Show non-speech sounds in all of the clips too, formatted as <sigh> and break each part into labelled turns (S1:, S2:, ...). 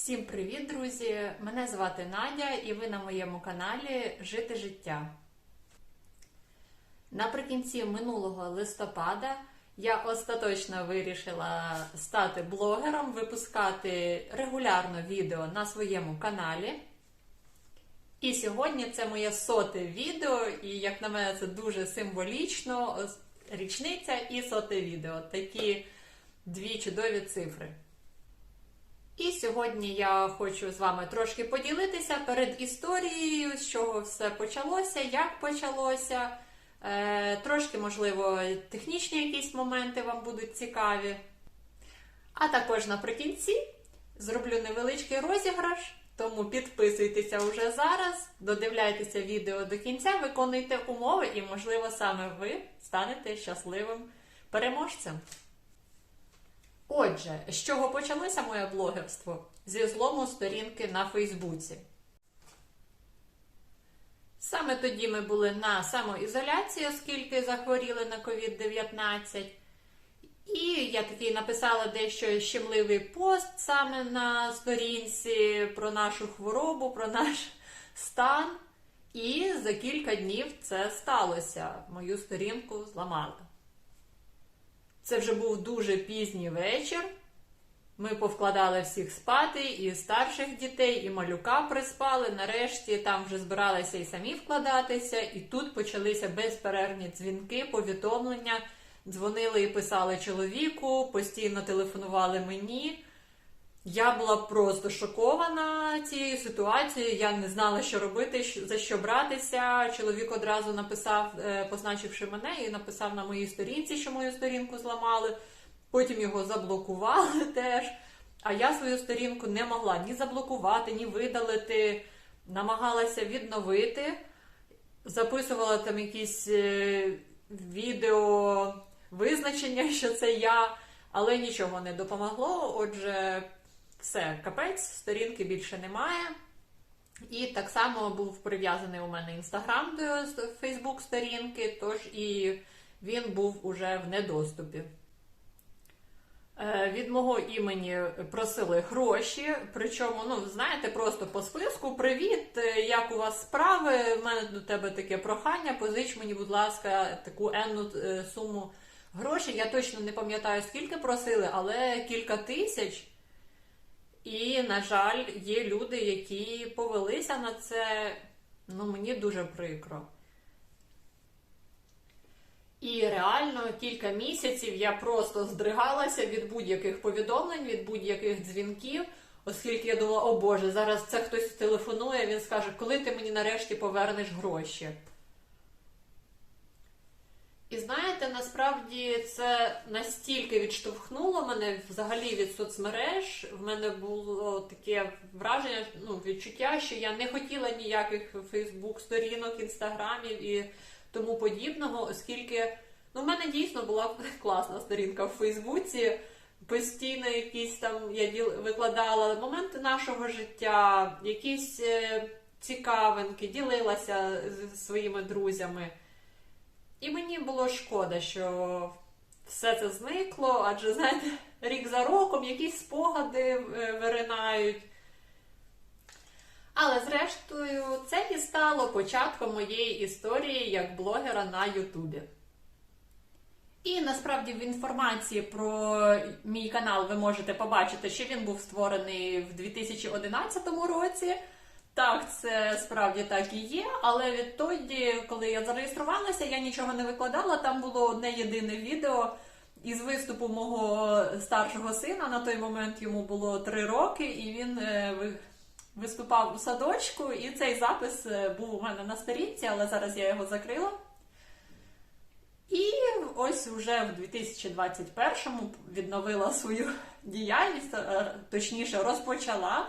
S1: Всім привіт, друзі! Мене звати Надя, і ви на моєму каналі Жити життя. Наприкінці минулого листопада я остаточно вирішила стати блогером, випускати регулярно відео на своєму каналі. І сьогодні це моє соте відео, і як на мене, це дуже символічно. Річниця і соте відео. Такі дві чудові цифри. І сьогодні я хочу з вами трошки поділитися перед історією, з чого все почалося, як почалося. Е, трошки, можливо, технічні якісь моменти вам будуть цікаві. А також наприкінці зроблю невеличкий розіграш, тому підписуйтеся вже зараз, додивляйтеся відео до кінця, виконуйте умови, і, можливо, саме ви станете щасливим переможцем. Отже, з чого почалося моє блогерство? Зі злому сторінки на Фейсбуці. Саме тоді ми були на самоізоляції, оскільки захворіли на COVID-19. І я такий написала дещо щемливий пост саме на сторінці про нашу хворобу, про наш стан. І за кілька днів це сталося. Мою сторінку зламали. Це вже був дуже пізній вечір. Ми повкладали всіх спати, і старших дітей, і малюка приспали. Нарешті там вже збиралися і самі вкладатися, і тут почалися безперервні дзвінки, повідомлення. Дзвонили і писали чоловіку, постійно телефонували мені. Я була просто шокована цією ситуацією. Я не знала, що робити, за що братися. Чоловік одразу написав, е, позначивши мене, і написав на моїй сторінці, що мою сторінку зламали. Потім його заблокували <laughs> теж. А я свою сторінку не могла ні заблокувати, ні видалити. Намагалася відновити, записувала там якісь е, відео визначення, <laughs> що це я, але нічого не допомогло. Отже, все, капець, сторінки більше немає. І так само був прив'язаний у мене інстаграм до Фейсбук сторінки, тож і він був уже в недоступі. Е, Від мого імені просили гроші, причому, ну, знаєте, просто по списку: Привіт, е, як у вас справи? У мене до тебе таке прохання. Позич мені, будь ласка, таку енну е, суму грошей. Я точно не пам'ятаю, скільки просили, але кілька тисяч. І, на жаль, є люди, які повелися на це. Ну, мені дуже прикро. І реально кілька місяців я просто здригалася від будь-яких повідомлень, від будь-яких дзвінків, оскільки я думала, о Боже, зараз це хтось телефонує, він скаже, коли ти мені нарешті повернеш гроші. І знаєте, насправді це настільки відштовхнуло мене взагалі від соцмереж. В мене було таке враження, ну, відчуття, що я не хотіла ніяких Фейсбук-сторінок, інстаграмів і тому подібного, оскільки ну, в мене дійсно була класна сторінка в Фейсбуці. Постійно якісь там я діл викладала моменти нашого життя, якісь е, цікавинки, ділилася з своїми друзями. І мені було шкода, що все це зникло, адже, знаєте, рік за роком якісь спогади е, виринають. Але, зрештою, це і стало початком моєї історії як блогера на Ютубі. І насправді в інформації про мій канал ви можете побачити, що він був створений в 2011 році. Так, це справді так і є, але відтоді, коли я зареєструвалася, я нічого не викладала. Там було одне єдине відео із виступу мого старшого сина. На той момент йому було три роки, і він е, виступав у садочку. І цей запис е, був у мене на сторінці, але зараз я його закрила. І ось вже в 2021-му відновила свою діяльність, е, точніше розпочала.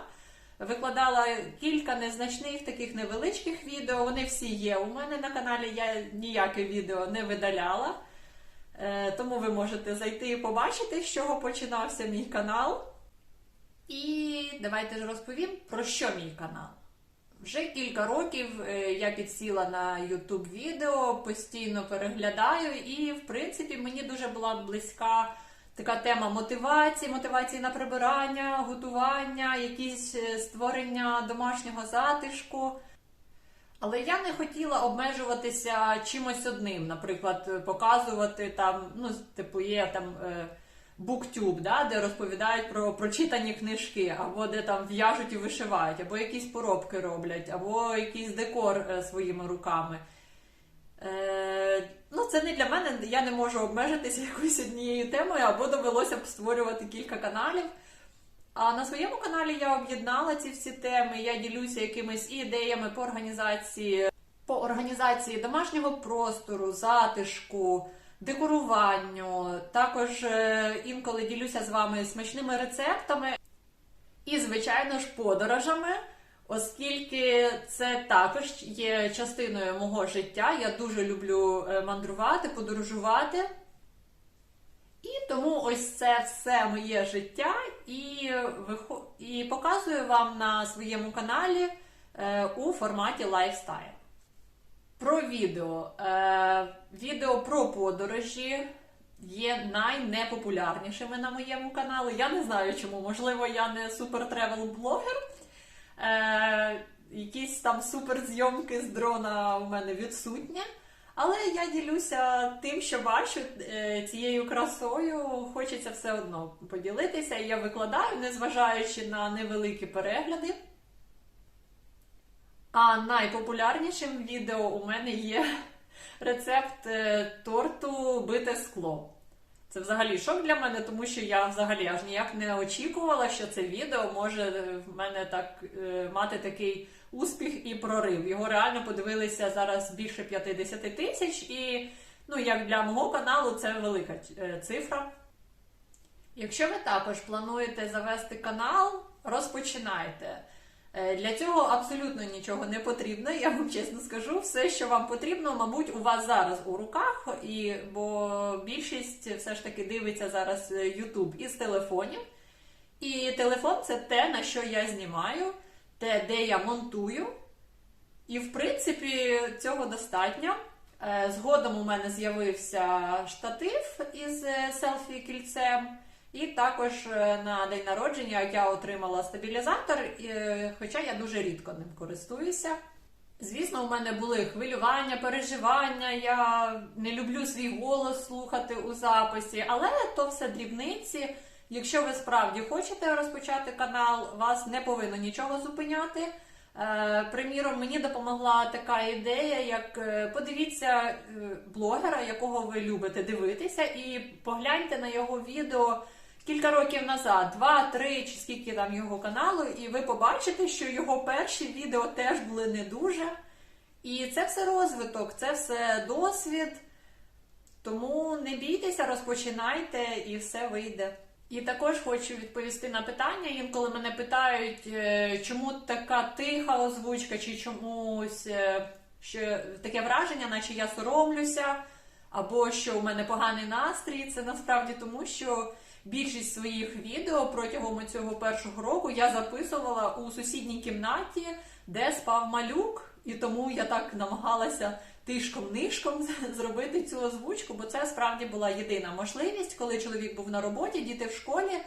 S1: Викладала кілька незначних таких невеличких відео. Вони всі є у мене на каналі. Я ніяке відео не видаляла. Е, Тому ви можете зайти і побачити, з чого починався мій канал. І давайте ж розповім, про що мій канал. Вже кілька років е, я підсіла на YouTube відео, постійно переглядаю, і в принципі мені дуже була близька така тема мотивації, мотивації на прибирання, готування, якісь е, створення домашнього затишку. Але я не хотіла обмежуватися чимось одним, наприклад, е, показувати там, ну, типу, є там е, буктюб, да, де розповідають про прочитані книжки, або де там в'яжуть і вишивають, або якісь поробки роблять, або якийсь декор своїми руками. Ну, це не для мене, я не можу обмежитися якоюсь однією темою, або довелося б створювати кілька каналів. А на своєму каналі я об'єднала ці всі теми. Я ділюся якимись ідеями по організації, по організації домашнього простору, затишку, декоруванню. Також е, інколи ділюся з вами смачними рецептами і, звичайно ж, подорожами. Оскільки це також є частиною мого життя, я дуже люблю е, мандрувати, подорожувати. І тому ось це все моє життя і, вихо- і показую вам на своєму каналі е, у форматі лайфстайл. Про відео. Е, відео про подорожі є найнепопулярнішими на моєму каналі. Я не знаю чому, можливо, я не супер тревел блогер. Е, якісь там суперзйомки з дрона у мене відсутні. Але я ділюся тим, що бачу е, цією красою. Хочеться все одно поділитися. І я викладаю, незважаючи на невеликі перегляди. А найпопулярнішим відео у мене є <laughs> рецепт е, торту бите скло. Це взагалі шок для мене, тому що я взагалі аж ніяк не очікувала, що це відео може е, в мене так е, мати такий успіх і прорив. Його реально подивилися зараз більше 50 тисяч, і ну як для мого каналу це велика е, цифра. Якщо ви також плануєте завести канал, розпочинайте. Е, Для цього абсолютно нічого не потрібно, я вам чесно скажу. Все, що вам потрібно, мабуть, у вас зараз у руках, і, бо більшість все ж таки дивиться зараз е, YouTube із телефонів. І телефон це те, на що я знімаю, те, де я монтую. І, в принципі, цього достатньо. Е, Згодом у мене з'явився штатив із е, селфі-кільцем. І також е, на день народження я отримала стабілізатор, е, хоча я дуже рідко ним користуюся. Звісно, у мене були хвилювання, переживання. Я не люблю свій голос слухати у записі, але то все дрібниці. Якщо ви справді хочете розпочати канал, вас не повинно нічого зупиняти. Е, Приміром, мені допомогла така ідея, як подивіться блогера, якого ви любите дивитися, і погляньте на його відео кілька років назад, два-три чи скільки там його каналу, і ви побачите, що його перші відео теж були не дуже. І це все розвиток, це все досвід. Тому не бійтеся, розпочинайте і все вийде. І також хочу відповісти на питання. Інколи мене питають, е, чому така тиха озвучка, чи чомусь е, що таке враження, наче я соромлюся, або що у мене поганий настрій. Це насправді тому, що більшість своїх відео протягом цього першого року я записувала у сусідній кімнаті, де спав малюк, і тому я так намагалася тишком-нишком <laughs> зробити цю озвучку, бо це справді була єдина можливість, коли чоловік був на роботі, діти в школі.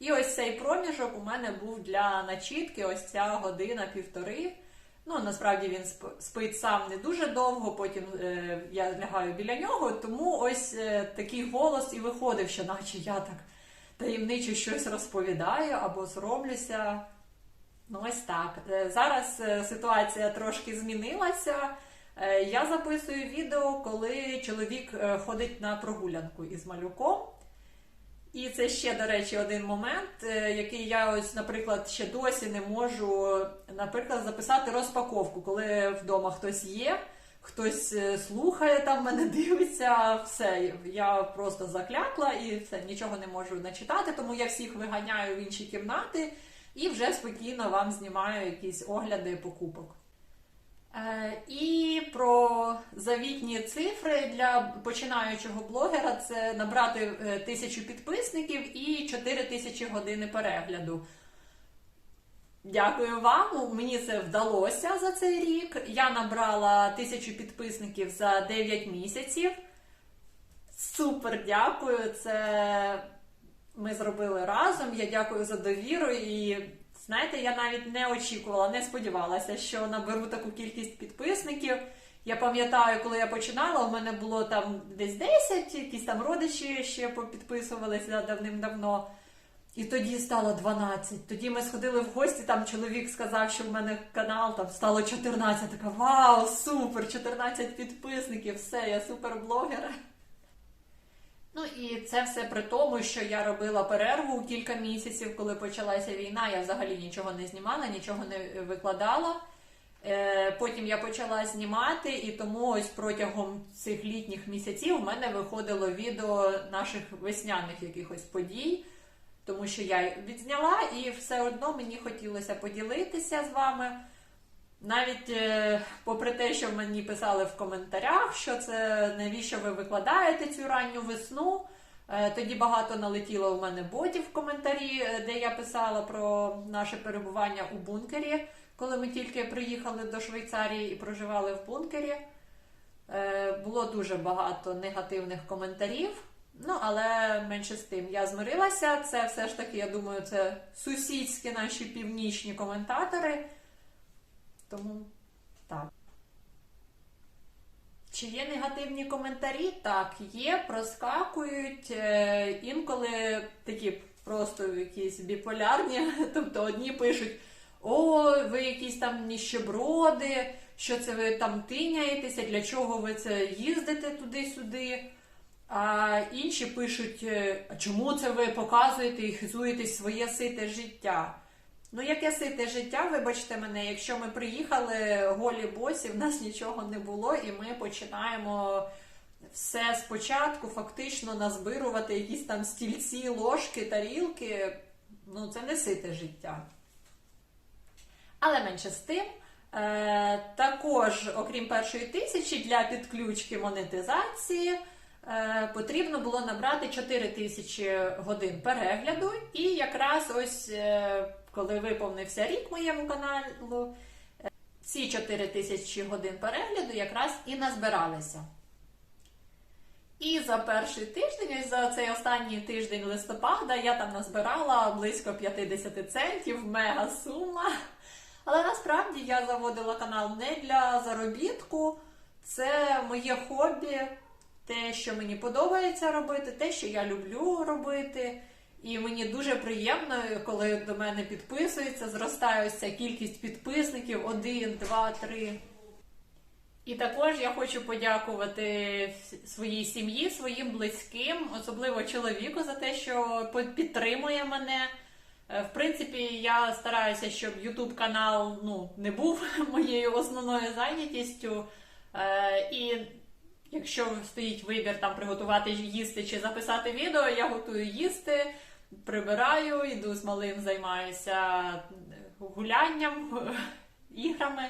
S1: І ось цей проміжок у мене був для начітки, ось ця година-півтори. Ну, насправді він спить сам не дуже довго, потім е, я лягаю біля нього, тому ось е, такий голос і виходив, що наче я так таємниче щось розповідаю або соромлюся. Ну, ось так. Е, Зараз е, ситуація трошки змінилася. Е, Я записую відео, коли чоловік ходить на прогулянку із малюком. І це ще, до речі, один момент, який я ось, наприклад, ще досі не можу, наприклад, записати розпаковку, коли вдома хтось є, хтось е, слухає там мене, <laughs> дивиться, все, я просто заклякла і все, нічого не можу начитати, тому я всіх виганяю в інші кімнати і вже спокійно вам знімаю якісь огляди покупок. Е, І про завітні цифри для починаючого блогера це набрати е, тисячу підписників і 4 тисячі години перегляду. Дякую вам. Мені це вдалося за цей рік. Я набрала тисячу підписників за 9 місяців. Супер дякую. Це ми зробили разом. Я дякую за довіру і. Знаєте, я навіть не очікувала, не сподівалася, що наберу таку кількість підписників. Я пам'ятаю, коли я починала, у мене було там десь 10, якісь там родичі ще підписувалися давним-давно. І тоді стало 12. Тоді ми сходили в гості, там чоловік сказав, що в мене канал там стало 14. Така вау, супер! 14 підписників, все, я суперблогер. Ну і це все при тому, що я робила перерву кілька місяців, коли почалася війна. Я взагалі нічого не знімала, нічого не викладала. Е, Потім я почала знімати, і тому ось протягом цих літніх місяців в мене виходило відео наших весняних якихось подій, тому що я відзняла і все одно мені хотілося поділитися з вами. Навіть е, попри те, що мені писали в коментарях, що це навіщо ви викладаєте цю ранню весну. Е, тоді багато налетіло у мене ботів в коментарі, е, де я писала про наше перебування у бункері, коли ми тільки приїхали до Швейцарії і проживали в бункері. Було дуже багато негативних коментарів. Ну, але менше з тим, я змирилася. Це все ж таки, я думаю, це сусідські наші північні коментатори. Тому так. Чи є негативні коментарі? Так, є, проскакують. Е, інколи такі просто якісь біполярні. <laughs> Тобто одні пишуть: О, ви якісь там ніщеброди, що це ви там тиняєтеся, для чого ви це їздите туди-сюди. А інші пишуть, е, чому це ви показуєте і хизуєтесь своє сите життя? Ну, яке сите життя, вибачте мене, якщо ми приїхали голі босі, в нас нічого не було, і ми починаємо все спочатку фактично назбирувати якісь там стільці, ложки, тарілки. Ну, це не сите життя. Але менше з тим. Е, також, окрім першої тисячі, для підключки монетизації потрібно було набрати 4 тисячі годин перегляду. І якраз ось е, коли виповнився рік моєму каналу, е, ці 4 тисячі годин перегляду якраз і назбиралися. І за перший тиждень, ось за цей останній тиждень листопада, я там назбирала близько 50 центів, мега сума. Але насправді я заводила канал не для заробітку, це моє хобі, те, що мені подобається робити, те, що я люблю робити. І мені дуже приємно, коли до мене підписується, зростає кількість підписників: один, два, три. І також я хочу подякувати своїй сім'ї, своїм близьким, особливо чоловіку, за те, що підтримує мене. Е, В принципі, я стараюся, щоб YouTube канал ну, не був <laughs> моєю основною зайнятістю. Е, І якщо стоїть вибір там приготувати їсти чи записати відео, я готую їсти, прибираю, йду з малим, займаюся гулянням, <laughs> іграми.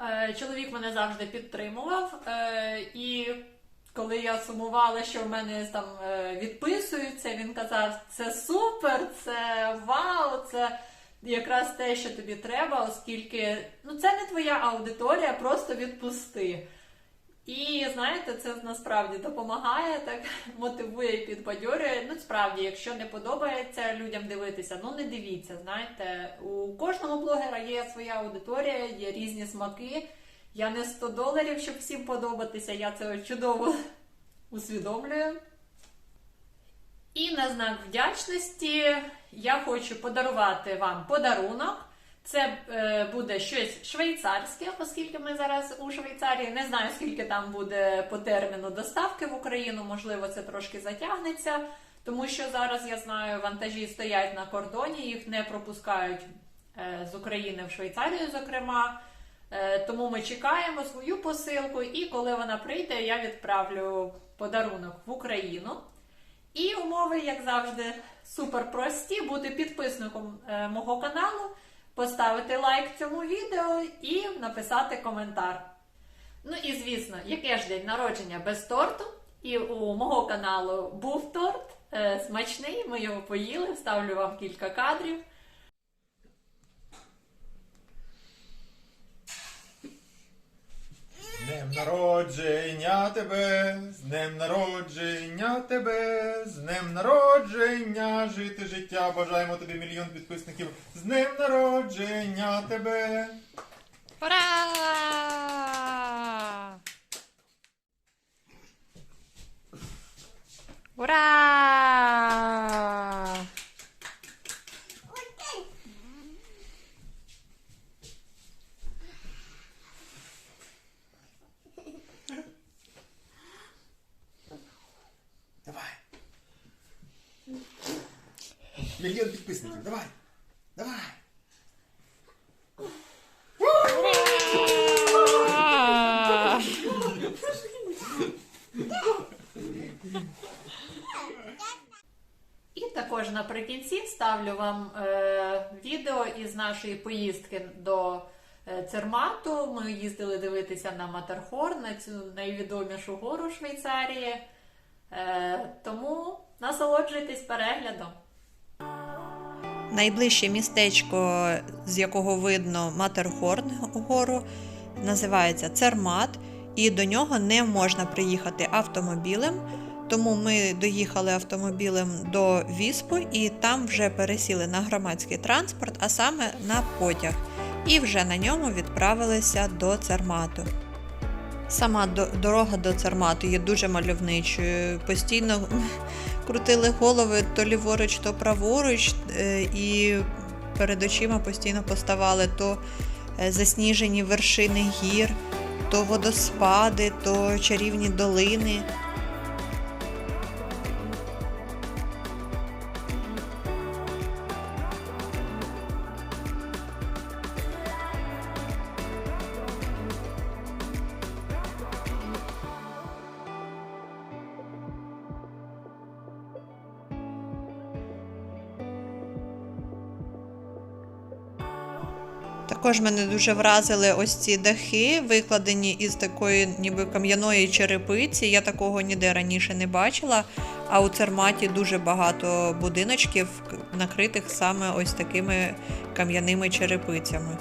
S1: Е, Чоловік мене завжди підтримував. Е, І коли я сумувала, що в мене там е, відписуються, він казав: це супер, це вау, це якраз те, що тобі треба, оскільки ну це не твоя аудиторія, просто відпусти. І знаєте, це насправді допомагає, так <laughs> мотивує і підбадьорює. Ну, справді, якщо не подобається людям дивитися, ну не дивіться. Знаєте, у кожного блогера є своя аудиторія, є різні смаки. Я не 100 доларів, щоб всім подобатися. Я це чудово <laughs> усвідомлюю. І на знак вдячності я хочу подарувати вам подарунок. Це е, буде щось швейцарське, оскільки ми зараз у Швейцарії. Не знаю, скільки там буде по терміну доставки в Україну. Можливо, це трошки затягнеться, тому що зараз я знаю, вантажі стоять на кордоні, їх не пропускають е, з України в Швейцарію, зокрема. Е, тому ми чекаємо свою посилку, і коли вона прийде, я відправлю подарунок в Україну. І умови, як завжди, супер прості: бути підписником мого каналу, поставити лайк цьому відео і написати коментар. Ну і звісно, яке ж день народження без торту. І у мого каналу був торт е, смачний. Ми його поїли, вставлю вам кілька кадрів.
S2: Днем народження тебе, з днем народження тебе, з днем народження, жити життя. Бажаємо тобі мільйон підписників. З днем народження тебе.
S3: Ура! Ура!
S2: Давай. Мільйон підписників, давай. Давай.
S3: І також наприкінці ставлю вам е, відео із нашої поїздки до е, Цермату. Ми їздили дивитися на Матерхорн, на цю найвідомішу гору Швейцарії. Е, тому насолоджуйтесь переглядом.
S1: Найближче містечко, з якого видно Матерхорн гору, називається Цермат, і до нього не можна приїхати автомобілем. Тому ми доїхали автомобілем до Віспу і там вже пересіли на громадський транспорт, а саме на потяг. І вже на ньому відправилися до Цермату. Сама до- дорога до Цармату є дуже мальовничою. Постійно крутили голови то ліворуч, то праворуч, е, і перед очима постійно поставали то е, засніжені вершини гір, то водоспади, то чарівні долини. Також мене дуже вразили ось ці дахи, викладені із такої ніби кам'яної черепиці. Я такого ніде раніше не бачила. А у Церматі дуже багато будиночків, накритих саме ось такими кам'яними черепицями.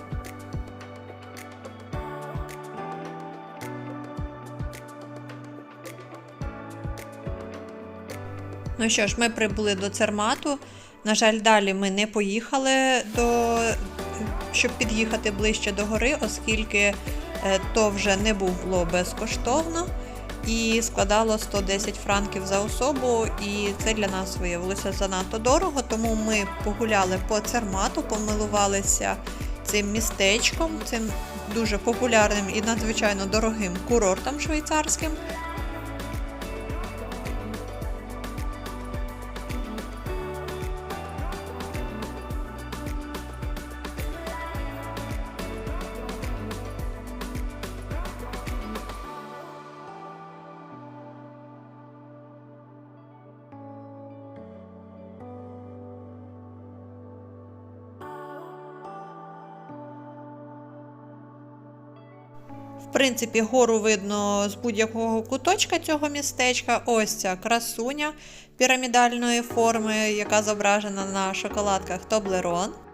S1: Ну що ж, ми прибули до Цермату. На жаль, далі ми не поїхали до щоб під'їхати ближче до гори, оскільки е, то вже не було безкоштовно і складало 110 франків за особу, і це для нас виявилося занадто дорого. Тому ми погуляли по Цермату, помилувалися цим містечком, цим дуже популярним і надзвичайно дорогим курортом швейцарським. В принципі, гору видно з будь-якого куточка цього містечка. Ось ця красуня пірамідальної форми, яка зображена на шоколадках Тоблерон.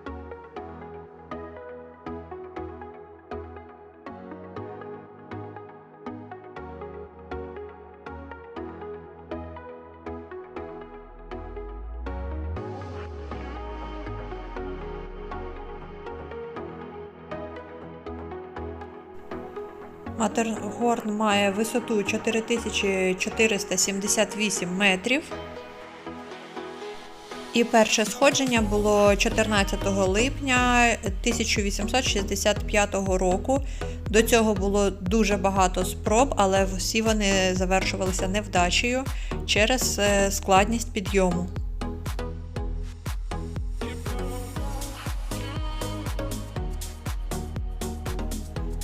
S1: Матерхорн має висоту 4478 метрів. І перше сходження було 14 липня 1865 року. До цього було дуже багато спроб, але всі вони завершувалися невдачею через е, складність підйому.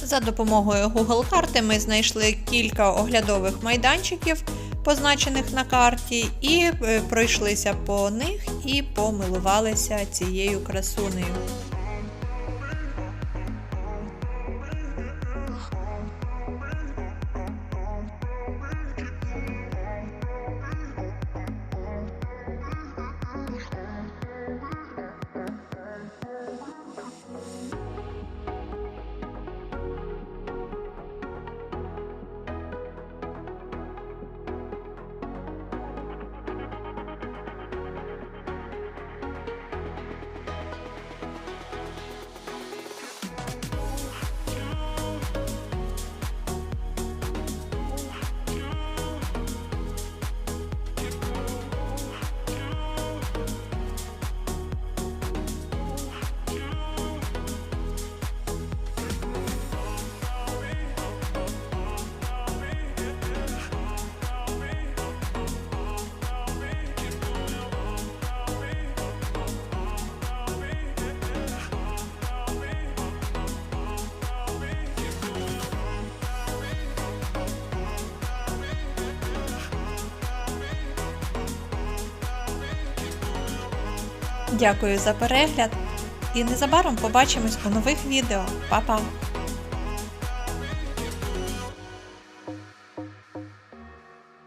S1: За допомогою Google карти ми знайшли кілька оглядових майданчиків, позначених на карті, і е, пройшлися по них і помилувалися цією красунею. Дякую за перегляд і незабаром побачимось у нових відео. Па-па!